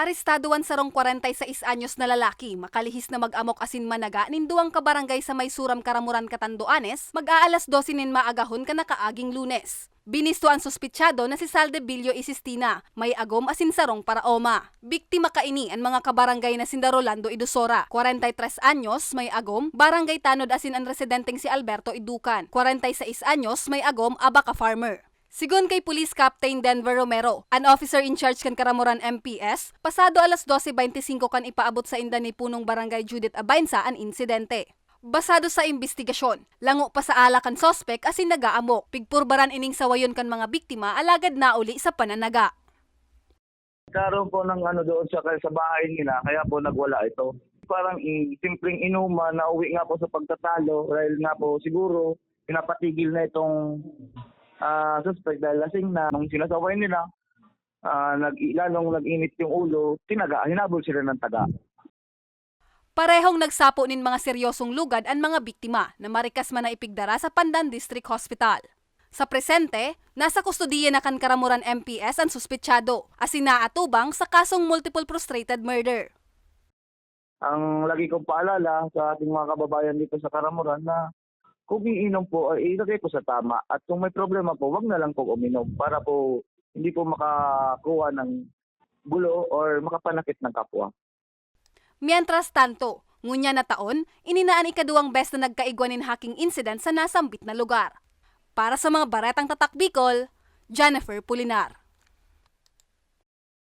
Aristaduan sarong 46 anyos na lalaki, makalihis na mag-amok asin managa ninduang kabarangay sa may suram karamuran katanduanes, mag-aalas 12 nin maagahon ka nakaaging lunes. Binisto ang suspitsyado na si Saldebillo Isistina, may agom asin sarong para oma. Biktima kaini ang mga kabarangay na sinda Rolando Idusora, 43 anyos, may agom, barangay Tanod asin ang residenteng si Alberto Idukan, 46 anyos, may agom, abaka farmer. Sigon kay Police Captain Denver Romero, an officer in charge kan Karamuran MPS, pasado alas 12.25 kan ipaabot sa inda ni punong barangay Judith Abainsa ang insidente. Basado sa investigasyon, lango pa sa ala kan sospek asin nagaamok, pigpurbaran ining sawayon kan mga biktima alagad na uli sa pananaga. Karoon po ng ano doon sa, sa bahay nila, kaya po nagwala ito. Parang i, simpleng inuman, nauwi nga po sa pagtatalo dahil nga po siguro pinapatigil na itong ah, suspect dahil lasing na. Nung sinasaway nila, ah, nag, lalong nag-init yung ulo, tinaga, hinabol sila ng taga. Parehong nagsapo nin mga seryosong lugad ang mga biktima na marikas man na ipigdara sa Pandan District Hospital. Sa presente, nasa kustodiya na kan Karamuran MPS ang suspitsyado, asin naatubang sa kasong multiple frustrated murder. Ang lagi kong paalala sa ating mga kababayan dito sa Karamuran na kung iinom po, ay ilagay po sa tama. At kung may problema po, wag na lang po uminom para po hindi po makakuha ng gulo or makapanakit ng kapwa. Mientras tanto, ngunya na taon, ininaan ikaduwang best na nagkaigwanin hacking incident sa nasambit na lugar. Para sa mga baretang tatak Bicol, Jennifer Pulinar.